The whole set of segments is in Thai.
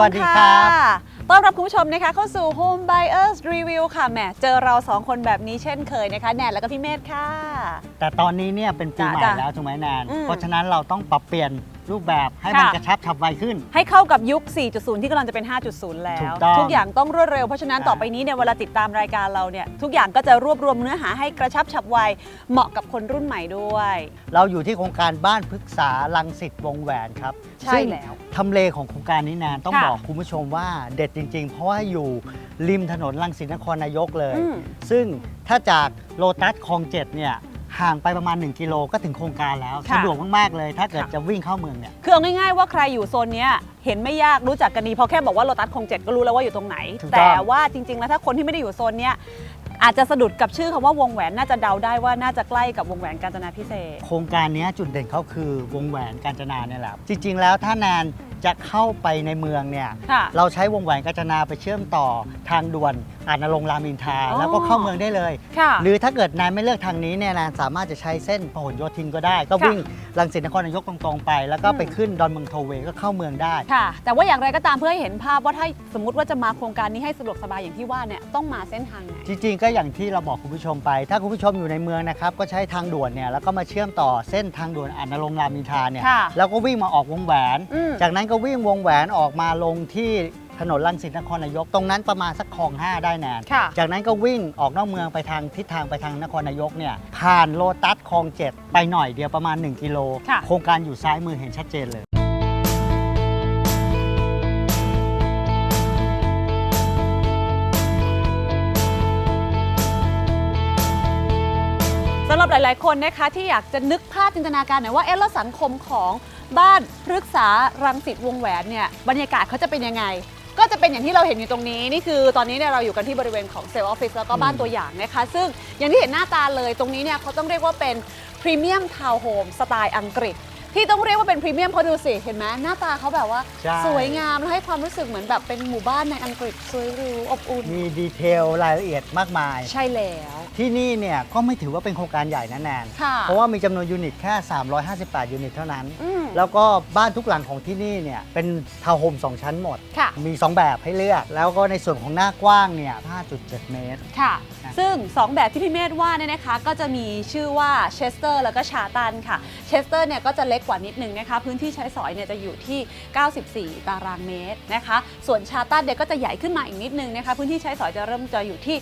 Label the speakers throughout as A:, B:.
A: สวัสดีคุณผู้ชม
B: สวัสดี
A: ค่ะ
B: ครับ
A: ต้อนรับคุณผู้ชมนะคะเข้าสู่ Home Buyers Review ค่ะแหมเจอเราสองคนแบบนี้เช่นเคยนะคะแนนแล้วก็พี่เมธค่ะ
B: แต่ตอนนี้เนี่ยเป็นปี
A: จ้ะ
B: ใหม่
A: จ้ะ
B: แล้วถูกไหมแนน
A: อืม
B: เพราะฉะนั้นเราต้องปรับเปลี่ยน รูปแบบให้มัน
A: ค่ะ
B: กระชับฉับไวขึ้น
A: ให้เข้ากับยุค 4.0 ที่กำลังจะเป็น 5.0 แล้
B: ถู
A: ว
B: กต้อง
A: ทุกอย่างต้องรวดเร็ว เพราะฉะนั้น
B: อ่า
A: ต่อไปนี้เนี่ยเวลาติดตามรายการเราเนี่ยทุกอย่างก็จะรวบรวมเนื้อหาให้กระชับฉับไว เหมาะกับคนรุ่นใหม่ด้วย
B: เราอยู่ที่โครงการบ้านพฤกษาลังสิตวงแหวนครับ
A: ใช่
B: ซึ่ง
A: แล้ว
B: ทำเลของโครงการนี้แนนต้อง
A: ค่ะ
B: บอกคุณผู้ชมว่าเด็ดจริง ๆ เพราะว่าอยู่ริมถนนลังสิตนครนายกเลย
A: อืม
B: ซึ่งถ้าจากโลตัสคลองเจ็ดเนี่ย ห่างไปประมาณ 1 กิโลก็ถึงโครงการแล้ว
A: ค่ะ
B: สะดวกมาก ๆ เลย ถ้าเกิด
A: ค่ะ
B: จะวิ่งเข้าเมืองเนี่ย
A: คือเอาง่ายๆว่าใครอยู่โซนเนี้ยเห็นไม่ยากรู้จักกันดีเพราะแค่บอกว่าโลตัสคลองเจ็ดก็รู้แล้วว่าอยู่ตรงไหน
B: ถูกต้อง
A: แต่ว่าจริง ๆ แล้วถ้าคนที่ไม่ได้อยู่โซนเนี้ยอาจจะสะดุดกับชื่อคำว่าวงแหวนน่าจะเดาได้ว่าน่าจะใกล้กับวงแหวนกาญจนาพิเศษก
B: โครงการเนี้ยจุดเด่นเขาคือวงแหวนกาญจนาเนี่ยแหละ จริง ๆ แล้วถ้าแนน จะเข้าไปในเมืองเนี่ย
A: ค่ะ
B: เราใช้วงแหวนกาญจนาไปเชื่อมต่อทางด่วนอาจนรงค์รามอินทรา
A: อ๋อ
B: แล้วก็เข้าเมืองได้เลย
A: ค่ะ
B: หรือถ้าเกิดนายไม่เลือกทางนี้เนี่ยนายสามารถจะใช้เส้นพหลโยธินก็ได้ ก็
A: ค่ะ
B: วิ่งลังสิตนครนายกตรงๆไป แล้วก็
A: อืม
B: ไปขึ้นดอนเมืองโทเวย์ก็เข้าเมืองได้
A: ค่ะ แต่ว่าอย่างไรก็ตามเพื่อให้เห็นภาพว่าถ้าสมมติว่าจะมาโครงการนี้ให้สะดวกสบายอย่างที่ว่าเนี่ยต้องมาเส้นทางไหน
B: จริงๆก็อย่างที่เราบอกคุณผู้ชมไป ถ้าคุณผู้ชมอยู่ในเมืองนะครับ ก็ใช้ทางด่วนเนี่ยแล้วก็มาเชื่อมต่อเส้นทางด่วนอาจนรงค์รามอินทราเนี่ย
A: ค่ะ
B: แล้วก็วิ่งมาออกวงแหวน
A: อืม
B: จากนั้นก็วิ่งวงแหวนออกมาลงที่ถนนลังสิตนครนายก ตรงนั้นประมาณสักคลอง5ได้แนน
A: ค่ะ
B: จากนั้นก็วิ่งออกนอกเมืองไปทางทิศทางไปทางนครนายกเนี่ยผ่านโลตัสคลองเจ็ดไปหน่อยเดียวประมาณ 1 กิโล
A: ค่ะ
B: โครงการอยู่ซ้ายมือเห็นชัดเจนเลย
A: สำหรับหลาย ๆ คนนะคะที่อยากจะนึกภาพจินตนาการหน่อยว่าเอ๊ะแล้วสังคมของบ้านพฤกษารังสิตวงแหวนเนี่ยบรรยากาศเขาจะเป็นยังไง ก็จะเป็นอย่างที่เราเห็นอยู่ตรงนี้ นี่คือตอนนี้เนี่ยเราอยู่กันที่บริเวณของเซลล์ออฟฟิศแล้วก็บ้านตัวอย่างนะคะ ซึ่งอย่างที่เห็นหน้าตาเลยตรงนี้เนี่ยเขาต้องเรียกว่าเป็นพรีเมียมทาวน์โฮมสไตล์อังกฤษ ที่ต้องเรียกว่าเป็นพรีเมียมเพราะดูสิเห็นไหมหน้าตาเขาแบบว่า
B: ใช่
A: สวยงามและให้ความรู้สึกเหมือนแบบเป็นหมู่บ้านในอังกฤษสวยหรูอบอุ่น
B: มีดีเทลรายละเอียดมากมาย
A: ใช่แล้ว
B: ที่นี่เนี่ยก็ไม่ถือว่าเป็นโครงการใหญ่นะแนน
A: ค่ะ
B: เพราะว่ามีจำนวนยูนิตแค่ 358 ยูนิตเท่านั้น
A: อืม
B: แล้วก็บ้านทุกหลังของที่นี่เนี่ยเป็นทาวน์โฮม2 ชั้นหมด
A: ค่ะ
B: มี 2 แบบให้เลือก แล้วก็ในส่วนของหน้ากว้างเนี่ย 5.7 เมตร
A: ค่ะ
B: นะ
A: ซึ่ง 2 แบบที่พี่เมธว่าเนี่ยนะคะ ก็จะมีชื่อว่าเชสเตอร์แล้วก็ชาตันค่ะ เชสเตอร์เนี่ยก็จะเล็กกว่านิดนึงนะคะ พื้นที่ใช้สอยเนี่ยจะอยู่ที่ 94 ตารางเมตรนะคะ ส่วนชาตันเนี่ยก็จะใหญ่ขึ้นมาอีกนิดนึงนะคะ พื้นที่ใช้สอยจะเริ่มจะอยู่ที่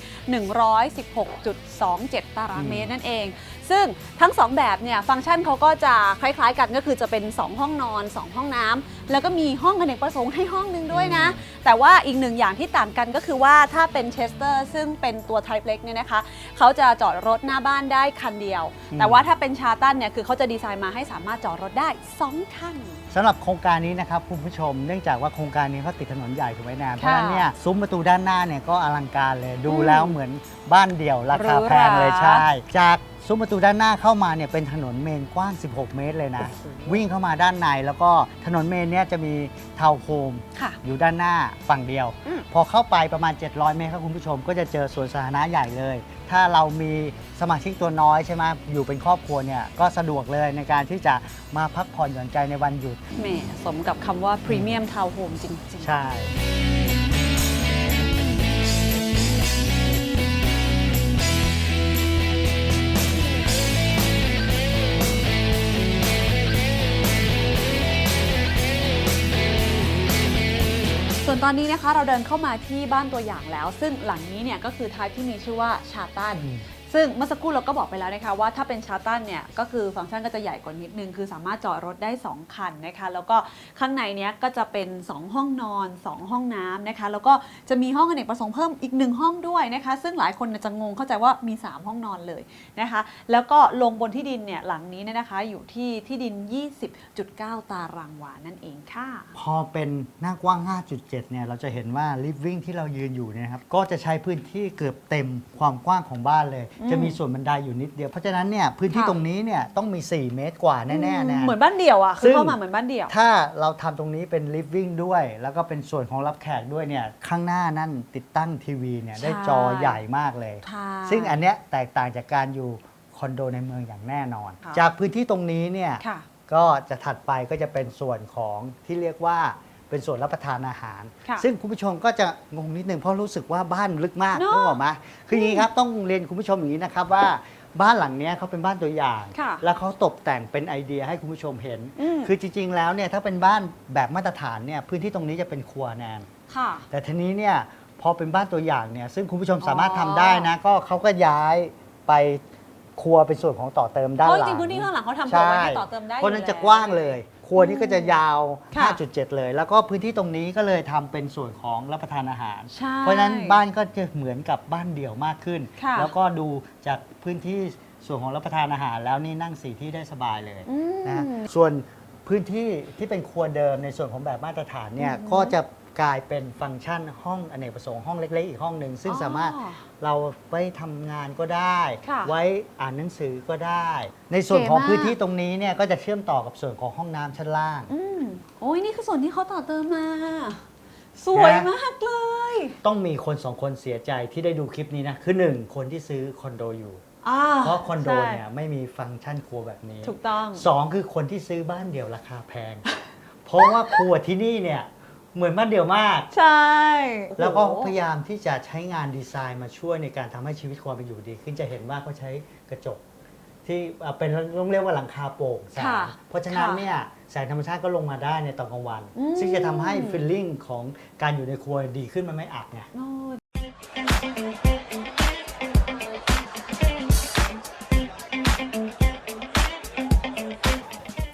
A: 27 ตารางเมตรนั่นเอง ซึ่งทั้ง 2 แบบเนี่ยฟังก์ชันเขาก็จะคล้ายๆ กันก็คือจะเป็น 2 ห้องนอน 2 ห้องน้ำแล้วก็มีห้องอเนกประสงค์ให้ห้องหนึงด้วยนะ แต่ว่าอีกหนึ่งอย่างที่ต่างกันก็คือว่าถ้าเป็นเชสเตอร์ซึ่งเป็นตัวไทป์เล็กเนี่ยนะคะเขาจะจอดรถหน้าบ้านได้คันเดียว
B: อืม
A: แต่ว่าถ้าเป็นชาตันเนี่ยคือเขาจะดีไซน์มาให้สามารถจอดรถได้ 2 คัน
B: สำหรับโครงการนี้นะครับคุณผู้ชม เนื่องจากว่าโครงการนี้เขาติดถนนใหญ่ถูกไหมแนนเพราะฉะนั้นเนี่ยซุ้มประตูด้านหน้าเนี่ยก็อลังการเลยดู
A: อืม
B: แล้วเหมือนบ้านเดี่ยวราคา
A: หรูหรา
B: แพงเลยใช่จาก ซุ้มประตูด้านหน้าเข้ามาเนี่ยเป็นถนนเมนกว้าง 16 เมตรเลยนะ วิ่งเข้ามาด้านในแล้วก็ถนนเมนเนี่ยจะมีทาวน์โฮม
A: ค่ะ
B: อยู่ด้านหน้าฝั่งเดียว
A: อืม
B: พอเข้าไปประมาณ 700 เมตรครับคุณผู้ชม ก็จะเจอสวนสาธารณะใหญ่เลย ถ้าเรามีสมาชิกตัวน้อยใช่ไหมอยู่เป็นครอบครัวเนี่ยก็สะดวกเลยในการที่จะมาพักผ่อนหย่อนใจในวันหยุด
A: แหมสมกับคำว่าพรีเมียมทาวน์โฮมจริง
B: ใช่
A: ส่วนตอนนี้นะคะเราเดินเข้ามาที่บ้านตัวอย่างแล้ว ซึ่งหลังนี้เนี่ยก็คือทายที่มีชื่อว่าชาตัน ซึ่งเมื่อสักครู่เราก็บอกไปแล้วนะคะว่าถ้าเป็นชาร์ตันเนี่ยก็คือฟังก์ชันก็จะใหญ่กว่านิดนึง คือสามารถจอดรถได้ 2 คันนะคะ แล้วก็ข้างในเนี้ยก็จะเป็น 2 ห้องนอน 2 ห้องน้ำนะคะ แล้วก็จะมีห้องอเนกประสงค์เพิ่มอีก 1 ห้องด้วยนะคะ ซึ่งหลายคนจะงงเข้าใจว่ามี 3 ห้องนอนเลยนะคะ แล้วก็ลงบนที่ดินเนี่ยหลังนี้เนี่ยนะคะอยู่ที่ที่ดิน 20.9 ตารางวานั่นเองค่ะ
B: พอเป็นหน้ากว้าง 5.7 เนี่ยเราจะเห็นว่า living ที่เรายืนอยู่เนี่ยนะครับก็จะใช้พื้นที่เกือบเต็มความกว้างของบ้านเลยจะมีส่วนบันไดอยู่นิดเดียว เพราะฉะนั้นเนี่ยพื้นที่
A: ค่ะ
B: ตรงนี้เนี่ยต้องมี 4 เมตรกว่าแน่ๆนะ
A: เหมือนบ้านเดี่ยวอะ
B: ซึ่
A: คือง เข้ามาเหมือนบ้านเดี่ยว
B: ถ้าเราทำตรงนี้เป็น living ด้วย แล้วก็เป็นส่วนของรับแขกด้วยเนี่ยข้างหน้านั่นติดตั้งทีวีเนี่ยได้
A: ใช่
B: จอใหญ่มากเลย
A: ค่ะ
B: ซึ่งอันเนี้ยแตกต่างจากการอยู่คอนโดในเมืองอย่างแน่นอน
A: ค่ะ
B: จากพื้นที่ตรงนี้เนี่ย
A: ค่ะ
B: ก็จะถัดไปก็จะเป็นส่วนของที่เรียกว่า เป็นส่วนรับประทานอาหาร
A: ค่ะ
B: ซึ่งคุณผู้ชมก็จะงงนิดนึงเพราะรู้สึกว่าบ้านลึกมาก
A: เนอะ
B: นึกออกไหมคืออย่างนี้ครับต้องเรียนคุณผู้ชมอย่างนี้นะครับว่าบ้านหลังเนี้ยเขาเป็นบ้านตัวอย่าง
A: ค่ะ
B: แล้วเขาตกแต่งเป็นไอเดียให้คุณผู้ชมเห็น
A: อืม
B: คือจริง ๆ แล้วเนี่ยถ้าเป็นบ้านแบบมาตรฐานเนี่ยพื้นที่ตรงนี้จะเป็นครัวแนน
A: ค่ะ
B: แต่ทีนี้เนี่ยพอเป็นบ้านตัวอย่างเนี่ยซึ่งคุณผู้ชมสามารถ
A: อ๋อ
B: ทำได้นะ ก็เขาก็ย้ายไปครัวเป็นส่วนของต่อเติมด้าน
A: เพราะ
B: หลัง
A: จริงๆพื้นที่ข้างหลังเขาทำเปิดไว้ให้ต่อเติมได้
B: เพราะฉะนั้น
A: อยู่
B: จะ
A: แล้ว
B: กว้างเลย ครัวนี้ก็จะยาว
A: ค่ะ
B: 5.7 เลย แล้วก็พื้นที่ตรงนี้ก็เลยทำเป็นส่วนของรับประทานอาหาร
A: ใช่
B: เพราะฉะนั้นบ้านก็จะเหมือนกับบ้านเดี่ยวมากขึ้น
A: ค่ะ
B: แล้วก็ดูจากพื้นที่ส่วนของรับประทานอาหาร แล้วนี่นั่งสี่ที่ได้สบายเลย
A: อืม
B: นะส่วนพื้นที่ที่เป็นครัวเดิมในส่วนของแบบมาตรฐานเนี่ย
A: อือหือ
B: ก็จะ กลายเป็นฟังก์ชันห้องอเนกประสงค์ห้องเล็ก ๆ อีกห้องหนึ่งซึ่ง
A: อ๋อ
B: สามารถเราไว้ทำงานก็ได้
A: ค่ะ
B: ไว้อ่านหนังสือก็ได้ ในส่วนของ
A: เก๋มาก
B: พื้นที่ตรงนี้เนี่ยก็จะเชื่อมต่อกับส่วนของห้องน้ำชั้นล่าง
A: อืมโอ้ยนี่คือส่วนที่เขาต่อเติมมา สวยมากเลย
B: ต้องมีคนสองคนเสียใจที่ได้ดูคลิปนี้นะคือหนึ่งคนที่ซื้อคอนโดอยู่
A: อ่า
B: เพราะคอนโด
A: ใช่
B: เนี่ยไม่มีฟังก์ชันครัวแบบนี้
A: ถูกต้อง
B: สองคือคนที่ซื้อบ้านเดี่ยวราคาแพง เพราะว่าครัวที่นี่เนี่ย เหมือนบ้านเดี่ยวมาก
A: ใช่
B: แล้วก็
A: โอ้โห
B: พยายามที่จะใช้งานดีไซน์มาช่วยในการทำให้ชีวิตความเป็นอยู่ดี ขึ้นจะเห็นว่าเขาใช้กระจก ที่เอ่อเป็นต้องเรียกว่าหลังคาโปร่งแสง
A: ค่ะ
B: เพราะฉะนั้น
A: ค่ะ
B: เนี่ยแสงธรรมชาติก็ลงมาได้ในตอนกลางวัน
A: อืม
B: ซึ่งจะทำให้ฟีลลิ่งของการอยู่ในครัวดีขึ้นมันไม่อับไง
A: โอ้ย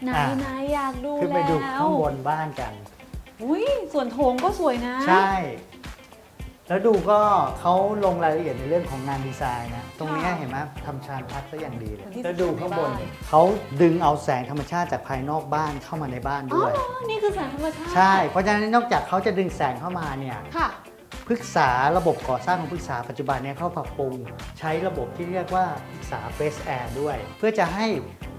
A: ไหน
B: อะ
A: ไหนอยากดู
B: ขึ้นไป
A: แล้ว
B: ดูข้างบนบ้านกัน
A: อุ้ยส่วนโถงก็สวยนะ
B: ใช่ แล้วดูก็เขาลงรายละเอียดในเรื่องของงานดีไซน์นะ ตรงเนี้ย
A: ค่ะ
B: เห็นไหมทำชานพักซะอย่างดีเลย
A: เหมือนที่
B: แล้วดูข้างบน
A: ในบ้าน
B: เขาดึงเอาแสงธรรมชาติจากภายนอกบ้านเข้ามาในบ้าน
A: อ๋อ
B: ด้วย
A: นี่คือแสงธรรมชาติ
B: ใช่ เพราะฉะนั้นนอกจากเขาจะดึงแสงเข้ามาเนี่ย
A: ค่ะ
B: พฤกษาระบบก่อสร้างของพฤกษาปัจจุบันเนี่ยเขาปรับปรุงใช้ระบบที่เรียกว่าพฤกษาเฟสแอร์ด้วย เพื่อจะให้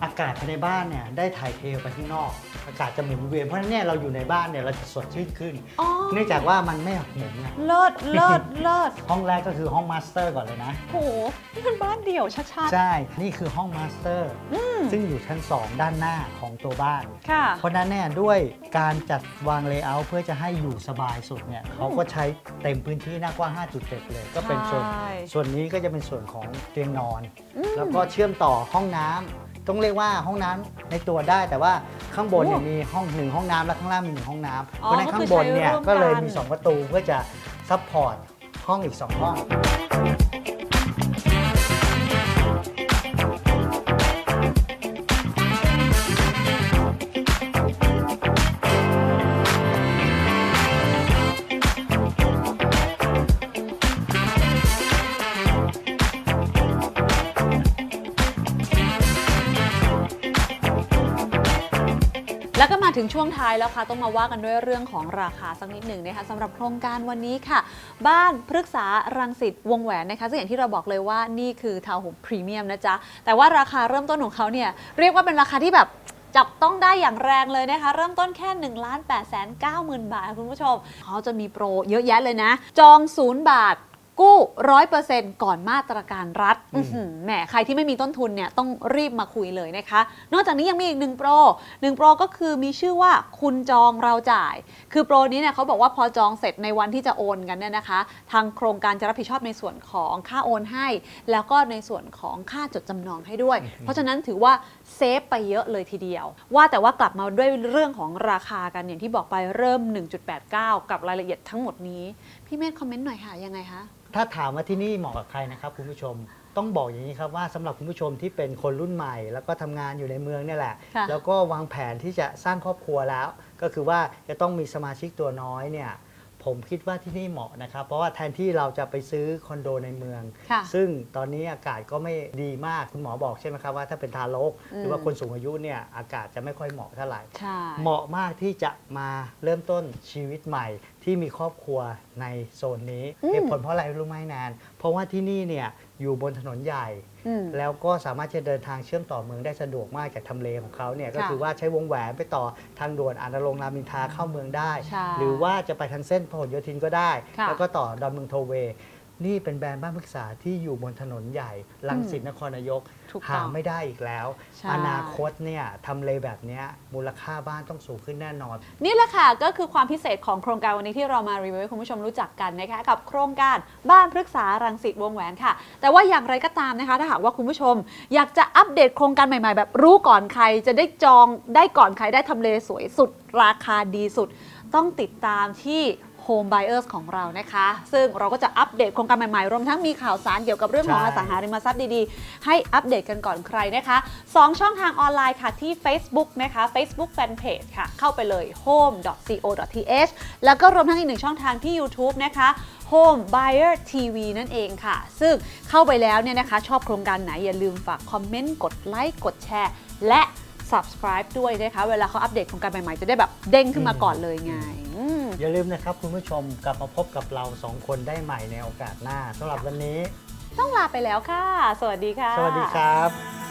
B: อากาศภายในบ้านเนี่ยได้ถ่ายเทออกไปข้างนอก อากาศจะหมุนเวียนเพราะฉะนั้นเนี่ยเราอยู่ในบ้านเนี่ยเราจะสดชื่นขึ้น
A: อ๋อ
B: เนื่องจากว่ามันไม่หักหมุนไง
A: เลิศเลิศเลิศ
B: ห้องแรกก็คือห้องมาสเตอร์ก่อนเลยนะ
A: โหนี่มันบ้านเดี่ยวชัด
B: ใช่ นี่คือห้องมาสเตอร์
A: ๆอืม
B: ซึ่งอยู่ชั้น 2 ด้านหน้าของตัวบ้าน
A: ค่ะ
B: เพราะฉะนั้นเนี่ยด้วยการจัดวางเลเยอร์เพื่อจะให้อยู่สบายสุดเนี่ยเขาก็ใช้เต็มพื้นที่หน้ากว้าง 5.7 เลย ก็เป็นส่วน
A: ใช่
B: ส่วนนี้ก็จะเป็นส่วนของเตียงนอน
A: อืม
B: แล้วก็เชื่อมต่อห้องน้ำ ต้องเรียกว่าห้องน้ำในตัวได้ แต่ว่าข้างบนเนี่ย
A: โอ้
B: มีห้องหนึ่งห้องน้ำและข้างล่างมีหนึ่งห้องน้ำ
A: อ๋อ
B: เพราะฉะนั้นข้างบนเนี่ย
A: ก็คือใช้ร่วม
B: ก็เลย
A: กัน
B: มี2ประตูเพื่อจะซัพพอร์ตห้องอีก2ห้อง
A: แล้วก็มาถึง ช่วงท้ายแล้วค่ะต้องมาว่ากันด้วยเรื่องของราคาสักนิดหนึ่งนะคะสำหรับโครงการวันนี้ค่ะ บ้านพฤกษารังสิตวงแหวนนะคะซึ่งอย่างที่เราบอกเลยว่านี่คือทาวน์โฮมพรีเมียมนะจ๊ะ แต่ว่าราคาเริ่มต้นของเขาเนี่ยเรียกว่าเป็นราคาที่แบบจับต้องได้อย่างแรงเลยนะคะ เริ่มต้นแค่1นึ่งล้านแปดแสนเก้าหมื่นบาท คุณผู้ชม เขาจะมีโปรเยอะแยะเลยนะ จองศูนย์บาท กู้ร้อยเปอร์เซ็นต์ก่อนมาตรการรัฐ
B: อืม
A: อื้อหือแหมใครที่ไม่มีต้นทุนเนี่ยต้องรีบมาคุยเลยนะคะ นอกจากนี้ยังมีอีกหนึ่งโปรหนึ่งโปรก็คือมีชื่อว่าคุณจองเราจ่าย คือโปรนี้เนี่ยเขาบอกว่าพอจองเสร็จในวันที่จะโอนกันเนี่ยนะคะ ทางโครงการจะรับผิดชอบในส่วนของค่าโอนให้ แล้วก็ในส่วนของค่าจดจำนองให้ด้วย เพราะฉะนั้นถือว่าเซฟไปเยอะเลยทีเดียว ว่าแต่ว่ากลับมาด้วยเรื่องของราคากันอย่างที่บอกไปเริ่ม 1.89 กับรายละเอียดทั้งหมดนี้ พี่เมธคอมเมนต์หน่อยค่ะยังไงคะ
B: ถ้าถามว่าที่นี่เหมาะกับใครนะครับคุณผู้ชมต้องบอกอย่างนี้ครับว่าสำหรับคุณผู้ชมที่เป็นคนรุ่นใหม่ แล้วก็ทำงานอยู่ในเมืองเนี่ยแหละ
A: ค่ะ
B: แล้วก็วางแผนที่จะสร้างครอบครัวแล้ว ก็คือว่าจะต้องมีสมาชิกตัวน้อยเนี่ย ผมคิดว่าที่นี่เหมาะนะครับ เพราะว่าแทนที่เราจะไปซื้อคอนโดในเมือง
A: ค่ะ
B: ซึ่งตอนนี้อากาศก็ไม่ดีมากคุณหมอบอกใช่ไหมครับว่าถ้าเป็นทารก หรือว่าคนสูงอายุเนี่ยอากาศจะไม่ค่อยเหมาะเท่าไหร่
A: ใช่
B: เหมาะมากที่จะมาเริ่มต้นชีวิตใหม่ ที่มีครอบครัวในโซนนี้
A: อืม
B: เหตุผลเพราะอะไรรู้ไหมแนนเพราะว่าที่นี่เนี่ย อยู่บนถนนใหญ่
A: อืม
B: แล้วก็สามารถจะเดินทางเชื่อมต่อเมืองได้สะดวกมากจากทำเลของเขาเนี่ยก็
A: ค่ะ
B: คือว่าใช้วงแหวนไปต่อทางด่วนอานรงค์รามอินทราเข้าเมืองได้
A: ใช่
B: หรือว่าจะไปทางเส้นพหลโยธินก็ได้
A: ค่ะ
B: แล้วก็ต่อดอนเมืองโทเวย์ นี่เป็นแบรนด์บ้านพฤกษาที่อยู่บนถนนใหญ่ลังสิตนครนายก
A: ถูก
B: หา
A: ต้อง
B: ไม่ได้อีกแล้ว
A: ใช่
B: อนาคตเนี่ยทำเลแบบเนี้ยมูลค่าบ้านต้องสูงขึ้นแน่นอน
A: นี่แหละค่ะก็คือความพิเศษของโครงการวันนี้ที่เรามารีวิวให้คุณผู้ชมรู้จักกันนะคะกับโครงการบ้านพฤกษารังสิตวงแหวนค่ะ แต่ว่าอย่างไรก็ตามนะคะ ถ้าหากว่าคุณผู้ชม อยากจะอัปเดตโครงการใหม่ๆ แบบรู้ก่อนใครจะได้จองได้ก่อนใครได้ทำเลสวยสุด ราคาดีสุด ต้องติดตามที่ Home Buyers ของเรานะคะ ซึ่งเราก็จะอัปเดตโครงการใหม่ๆ รวมทั้งมีข่าวสารเกี่ยวกับเรื่องของอสังหาริมทรัพย์ดีๆ ให้อัปเดตกันก่อนใครนะคะ 2 ช่องทางออนไลน์ค่ะที่ Facebook นะคะ Facebook Fanpage ค่ะ เข้าไปเลย home.co.th แล้วก็รวมทั้งอีกหนึ่งช่องทางที่ YouTube นะคะ Home Buyer TV นั่นเองค่ะ ซึ่งเข้าไปแล้วเนี่ยนะคะ ชอบโครงการไหนอย่าลืมฝากคอมเมนต์กดไลค์กดแชร์และ subscribe ด้วยนะคะ เวลาเขาอัปเดตโครงการใหม่ ๆ จะได้แบบเด้งขึ้นมาก่อนเลยไงอืม
B: อย่าลืมนะครับคุณผู้ชมกลับมาพบกับเราสองคนได้ใหม่ในโอกาสหน้าสำหรับวันนี้
A: ต้องลาไปแล้วค่ะ สวัสดีค่ะ
B: สวัสดีครับ